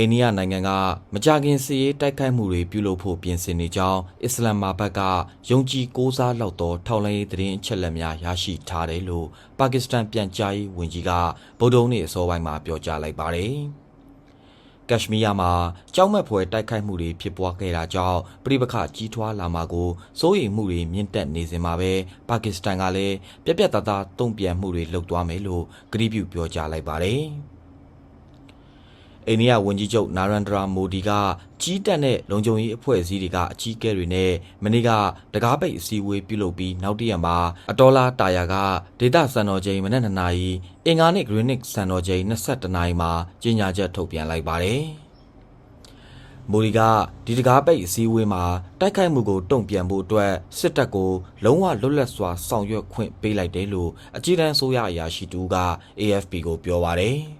အိန္ဒိယနိုင်ငံကမကြခင်စီရေးတိုက်ခိုက်မှုတွေပြုလုပ်ဖို့ပြင်ဆင်နေကြောင်းအစ္စလာမာဘတ်ကယုံကြည်ကိုးစားလောက်သောထောက်လှမ်းရေးသတင်းအချက်အလက်များရရှိထားတယ်လို့ပါကစ္စတန်ပြန်ကြားရေးဝန်ကြီးကဗုဒ္ဓဟူးနေ့အစောပိုင်းမှာပြောကြားလိုက်ပါတယ်။ကက်ရှမီးယားမှာကြောက်မက်ဖွယ်တိုက်ခိုက်မှုတွေဖြစ်ပွားခဲ့တာကြောင့်ပြည်ပခကြီးထွားလာမှာကိုစိုးရိမ်မှုတွေမြင့်တက်နေစဉ်မှာပဲပါကစ္စတန်ကလည်းပြက်ပြက်သားသားတုံ့ပြန်မှုတွေလုပ်သွားမယ်လို့ကတိပြုပြောကြားလိုက်ပါတယ်။ အိန္ဒိယဝန်ကြီးချုပ်နာရန်ဒရာမိုဒီကကြီးတက်တဲ့လုံခြုံရေးအဖွဲ့အစည်းတွေကအကြီးအကဲတွေနဲ့မနေ့ကတကားပိတ်အစည်းအဝေးပြုလုပ်ပြီးနောက်တည့်ရက်မှာအတော်လာတာယာကဒေတာစံတော်ချိန်မနက်2နာရီအင်္ဂါနေ့ဂရင်းနစ်စံတော်ချိန်22နာရီမှာကြေညာချက်ထုတ်ပြန်လိုက်ပါတယ်။မိုဒီကဒီတကားပိတ်အစည်းအဝေးမှာတိုက်ခိုက်မှုကိုတုံ့ပြန်ဖို့အတွက်စစ်တပ်ကိုလုံးဝလွတ်လပ်စွာဆောင်ရွက်ခွင့်ပေးလိုက်တယ်လို့အကြီးတန်းဆိုရအရာရှိတူက AFP ကိုပြောပါတယ်။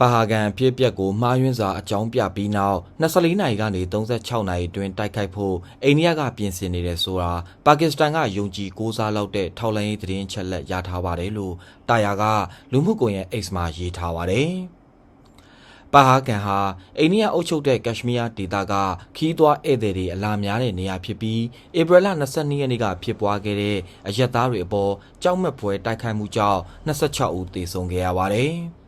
ပါဟာကန်အဖြစ်အပျက်ကိုမှားယွင်းစွာအကြောင်းပြပြီးနောက်24နာရီကနေ36နာရီအတွင်းတိုက်ခိုက်ဖို့အိန္ဒိယကပြင်ဆင်နေတယ်ဆိုတာပါကစ္စတန်ကယုံကြည်ကိုးစားလောက်တဲ့ထောက်လှမ်းရေးသတင်းချက်လက်ရထားပါတယ်လို့တာယာကလူမှုကွန်ရက် X မှာရေးထားပါတယ်။ပါဟာကန်ဟာအိန္ဒိယအုပ်ချုပ်တဲ့ကက်ရှမီးယားဒေသကခီးသွွားဧည့်သည်တွေအလာများတဲ့နေရာဖြစ်ပြီးဧပြီလ22ရက်နေ့ကဖြစ်ပွားခဲ့တဲ့အရက်သားတွေအပေါ်ကြောက်မက်ဖွယ်တိုက်ခိုက်မှုကြောင့်26ဦးသေဆုံးခဲ့ရပါတယ်။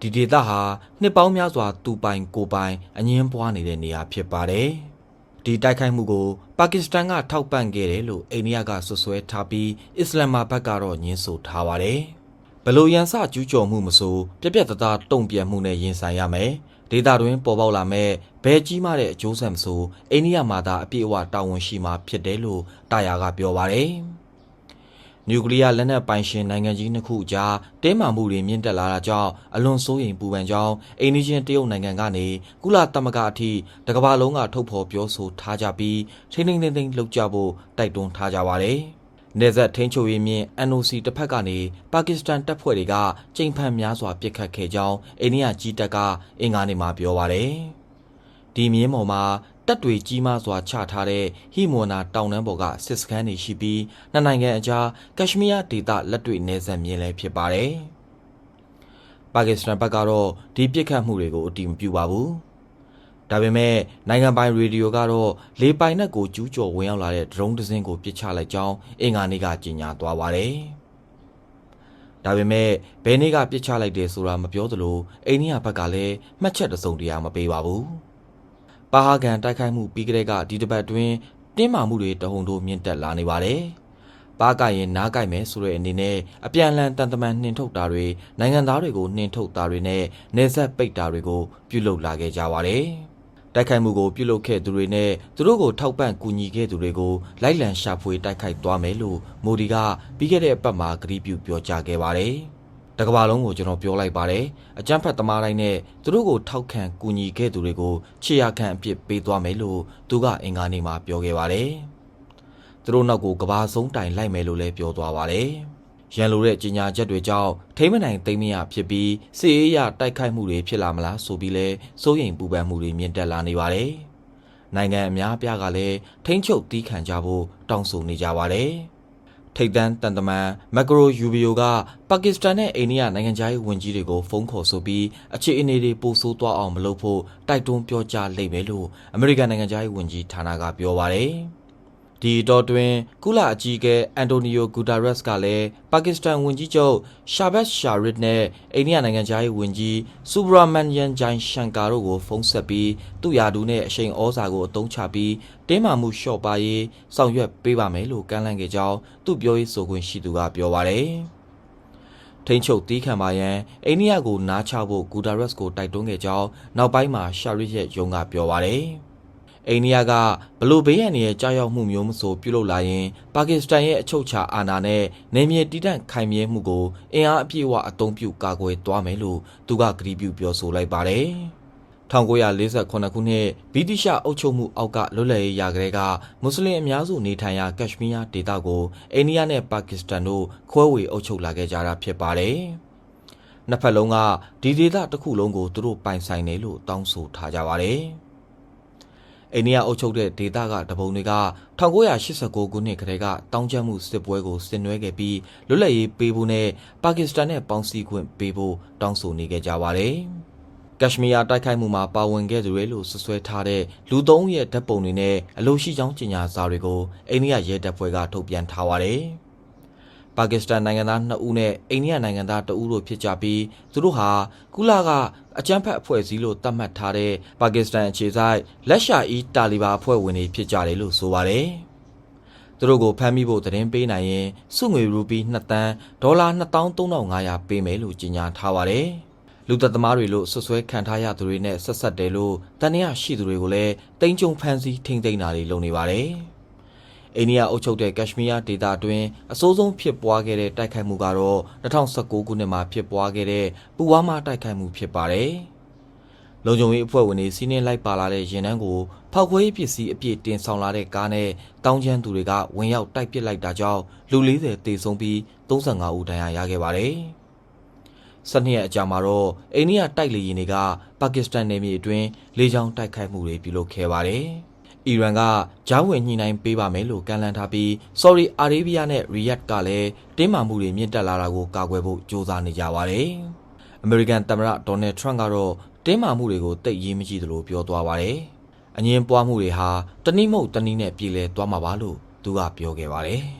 ဒီဒေသဟာနှစ်ပေါင်းများစွာတူပိုင်ကိုပိုင်အငင်းပွားနေတဲ့နေရာဖြစ်ပါတယ်။ဒီတိုက်ခိုက်မှုကိုပါကစ္စတန်ကထောက်ပံ့ခဲ့တယ်လို့အိန္ဒိယကဆွဆွဲထားပြီးအစ္စလာမာဘတ်ကတော့ညှင်းဆိုထားပါတယ်။ဘလို့ရန်စကျူးကျော်မှုမဆိုပြက်ပြက်တသားတုံ့ပြန်မှုနဲ့ရင်ဆိုင်ရမယ်။ဒေတာတွင်ပေါ်ပေါက်လာမဲ့ဘဲကြီးမားတဲ့အကျိုးဆက်မဆိုအိန္ဒိယမှာသာအပြည့်အဝတာဝန်ရှိမှာဖြစ်တယ်လို့တာယာကပြောပါတယ်။ နျူကလ িয়ার လက်နက်ပိုင်ရှင်နိုင်ငံကြီးနှစ်ခုအကြားတင်းမာမှုတွေမြင့်တက်လာတာကြောင့်အလွန်စိုးရိမ်ပူပန်ကြောင်းအိန္ဒိယတရုတ်နိုင်ငံကနေကုလသမဂ္ဂအထိတကမ္ဘာလုံးကထုတ်ဖော်ပြောဆိုထားကြပြီးထိန်းထိန်းသိမ်းသိမ်းလှုပ်ကြဖို့တိုက်တွန်းထားကြပါတယ်။နေဆက်ထိန်းချုပ်ရေးမြင့် NOC တစ်ဖက်ကနေပါကစ္စတန်တပ်ဖွဲ့တွေကကြိမ်ဖန်များစွာပစ်ခတ်ခဲ့ကြောင်းအိန္ဒိယကြီးတပ်ကအင်္ဂါနေ့မှာပြောပါတယ်။ဒီမြင်းပေါ်မှာ တပ်တွေကြီးမားစွာချထားတဲ့ဟီမွန်နာတောင်တန်းပေါ်ကစစ်စခန်းတွေရှိပြီးနှစ်နိုင်ငံအကြားကက်ရှမီးယားဒေသလက်တွေ့နယ်စပ်မြင်းလည်းဖြစ်ပါတယ်။ပါကစ္စတန်ဘက်ကတော့ဒီပြစ်ခတ်မှုတွေကိုအတိမပြုပါဘူး။ဒါပေမဲ့နိုင်ငံပိုင်ရေဒီယိုကတော့လေပိုင်နက်ကိုကျူးကျော်ဝင်ရောက်လာတဲ့ဒရုန်းတစ်စင်းကိုပစ်ချလိုက်ကြောင်းအင်္ဂါနေ့ကကြေညာသွားပါတယ်။ဒါပေမဲ့ဘယ်နေ့ကပြစ်ချလိုက်တယ်ဆိုတာမပြောသလိုအိန္ဒိယဘက်ကလည်းမှတ်ချက်တစုံတရာမပေးပါဘူး။ ပါဟာကန်တိုက်ခိုက်မှုပြီးကလေးကဒီတစ်ပတ်တွင်တင်းမာမှုတွေတဟုန်ထိုးမြင့်တက်လာနေပါတယ်။ပါကရင်နားကြိုက်မယ်ဆိုတဲ့အနေနဲ့အပြန်အလှန်တန်တမန်နှင်ထုတ်တာတွေနိုင်ငံသားတွေကိုနှင်ထုတ်တာတွေနဲ့နေဆက်ပိတ်တာတွေကိုပြုလုပ်လာခဲ့ကြပါတယ်။တိုက်ခိုက်မှုကိုပြုလုပ်ခဲ့သူတွေနဲ့သူတို့ကိုထောက်ပံ့ကူညီခဲ့သူတွေကိုလိုက်လံရှာဖွေတိုက်ခိုက်သွားမယ်လို့မိုဒီကပြီးခဲ့တဲ့အပတ်မှာကတိပြုပြောကြားခဲ့ပါတယ်။ တကဘာလုံးကိုကျွန်တော်ပြောလိုက်ပါတယ်အကြမ်းဖက်သမားတိုင်းနဲ့သူတို့ကိုထောက်ခံကူညီခဲ့သူတွေကိုခြေရခံအပြစ်ပေးသွားမယ်လို့သူကအင်္ဂါနေ့မှာပြောခဲ့ပါတယ်သူတို့နောက်ကိုကဘာဆုံးတိုင်လိုက်မယ်လို့လည်းပြောသွားပါတယ်ရန်လိုတဲ့ကြီးညာချက်တွေကြောင့်ထိမ့်မနိုင်သိမ့်မရဖြစ်ပြီးစီအေးရတိုက်ခိုက်မှုတွေဖြစ်လာမလားဆိုပြီးလဲစိုးရိမ်ပူပန်မှုတွေမြင့်တက်လာနေပါတယ်နိုင်ငံအများအပြားကလည်းထိမ့်ချုပ်တီးခံကြဖို့တောင်းဆိုနေကြပါတယ် ထိပ်တန်းတန်တမန်မက်ဂရိုယူဘီယိုကပါကစ္စတန်နဲ့အိန္ဒိယနိုင်ငံခြားရေးဝန်ကြီးတွေကိုဖုန်းခေါ်ဆိုပြီးအခြေအနေတွေပိုဆိုးသွားအောင်မလုပ်ဖို့တိုက်တွန်းပြောကြားလိုက်ပဲလို့အမေရိကန်နိုင်ငံခြားရေးဝန်ကြီးဌာနကပြောပါတယ်။ ဒီတော့တွင် ကုလအကြီးအကဲအန်တိုနီယိုဂူတာရက်စ်ကလည်းပါကစ္စတန်ဝန်ကြီးချုပ်ရှာဘတ်ရှာရစ်နဲ့အိန္ဒိယနိုင်ငံသားရေးဝန်ကြီးစူဘရာမန်ယန်ဂျိုင်ရှန်ကာတို့ကိုဖုန်းဆက်ပြီးသူ့ယာဒူနဲ့အရှိန်ဩဇာကိုအသုံးချပြီးတင်းမာမှုလျှော့ပါရေးဆောင်ရွက်ပေးပါမယ်လို့ကမ်းလှမ်းခဲ့ကြောင်းသူ့ပြောရေးဆိုခွင့်ရှိသူကပြောပါတယ်။ထိန်းချုပ်တီးခံပါရန်အိန္ဒိယကိုနားချဖို့ဂူတာရက်စ်ကိုတိုက်တွန်းခဲ့ကြောင်းနောက်ပိုင်းမှာရှာရစ်ရဲ့ရုံးကပြောပါတယ်။ အိန္ဒိယကဘလို့ဘေးရန်ရဲ့ကြားရောက်မှုမျိုးမဆိုပြုလုပ်လာရင်ပါကစ္စတန်ရဲ့အချုပ်ချာအာဏာနဲ့နေမြေတည်တံ့ခိုင်မြဲမှုကိုအင်အားအပြည့်အဝအသုံးပြုကာကွယ်သွားမယ်လို့သူကကတိပြုပြောဆိုလိုက်ပါတယ်။1948ခုနှစ်ဗြိတိရှအုပ်ချုပ်မှုအောက်ကလွတ်လပ်ရေးရကလေးကမွတ်စလင်အများစုနေထိုင်ရာကက်ရှမီးယားဒေသကိုအိန္ဒိယနဲ့ပါကစ္စတန်တို့ခွဲဝေအုပ်ချုပ်လာခဲ့ကြတာဖြစ်ပါတယ်။နှစ်ဖက်လုံးကဒီဒေသတစ်ခုလုံးကိုသူတို့ပိုင်ဆိုင်တယ်လို့တောင်းဆိုထားကြပါတယ်။ အိန္ဒိယအုပ်ချုပ်တဲ့ဒေသကတပုံတွေက1989ခုနှစ်ကတည်းကတောင်းကျမ်းမှုစစ်ပွဲကိုဆင်နွှဲခဲ့ပြီးလွတ်လပ်ရေးပေးဖို့နဲ့ပါကစ္စတန်နဲ့ပေါင်းစည်းခွင့်ပေးဖို့တောင်းဆိုနေခဲ့ကြပါတယ်။ကက်ရှမီးယားတိုက်ခိုက်မှုမှာပါဝင်ခဲ့သူတွေလို့ဆွဆွဲထားတဲ့လူသုံးဦးရဲ့ဓာတ်ပုံတွေနဲ့အလို့ရှိချောင်းကြေညာစာတွေကိုအိန္ဒိယရဲတပ်ဖွဲ့ကထုတ်ပြန်ထားပါတယ်။ ပါကစ္စတန်နိုင်ငံသား2ဦးနဲ့အိန္ဒိယနိုင်ငံသား2ဦးတို့ဖြစ်ကြပြီးသူတို့ဟာကုလကအကြမ်းဖက်အဖွဲ့အစည်းလို့သတ်မှတ်ထားတဲ့ပါကစ္စတန်အခြေစိုက်လက်ရှာအီတာလီဘာအဖွဲ့ဝင်တွေဖြစ်ကြတယ်လို့ဆိုပါတယ်။သူတို့ကိုဖမ်းမိဖို့သတင်းပေးနိုင်ရင်စုငွေရူပီ2တန်းဒေါ်လာ23,500ပေးမယ်လို့ကြေညာထားပါတယ်။လူသက်သမားတွေလို့ဆွဆွဲခံထားရသူတွေနဲ့ဆက်ဆက်တယ်လို့တန်ရရှိသူတွေကိုလည်းတိမ့်ကြုံဖမ်းဆီးထိမ့်သိမ်းတာတွေလုပ်နေပါတယ်။ အိန္ဒိယအုပ်ချုပ်တဲ့ကက်ရှမီးယားဒေသအတွင်းအဆိုးဆုံးဖြစ်ပွားခဲ့တဲ့တိုက်ခိုက်မှုကတော့2019ခုနှစ်မှာဖြစ်ပွားခဲ့တဲ့ပူဝါးမတိုက်ခိုက်မှုဖြစ်ပါတယ်။လုံခြုံရေးအဖွဲ့ဝင်တွေစီးနင်းလိုက်ပါလာတဲ့ရင်နှန်းကိုဖောက်ခွဲရေးပစ္စည်းအပြည့်တင်ဆောင်လာတဲ့ကားနဲ့တောင်းကျမ်းသူတွေကဝင်ရောက်တိုက်ပစ်လိုက်တာကြောင့်လူ40တေဆုံးပြီး35ဦးဒဏ်ရာရခဲ့ပါတယ်။12ရက်အကြာမှာတော့အိန္ဒိယတိုက်လေယာဉ်တွေကပါကစ္စတန်နယ်မြေအတွင်းလေကြောင်းတိုက်ခိုက်မှုတွေပြုလုပ်ခဲ့ပါတယ်။ အီရန်ကဂျားဝင်ညှိနှိုင်းပေးပါမယ်လို့ကန့်လန့်ထားပြီးဆော်ဒီအာရေးဗီးယားနဲ့ရီယတ်ကလည်းတင်းမာမှုတွေမြင့်တက်လာတာကိုကာကွယ်ဖို့ကြိုးစားနေကြပါတယ်။အမေရိကန်သမ္မတဒေါ်နယ်ထရန့်ကတော့တင်းမာမှုတွေကိုတိတ်ရေးမကြည့်သလိုပြောသွားပါတယ်။အငင်းပွားမှုတွေဟာတနည်းမဟုတ်တနည်းနဲ့ပြည်လဲသွားမှာပါလို့သူကပြောခဲ့ပါတယ်။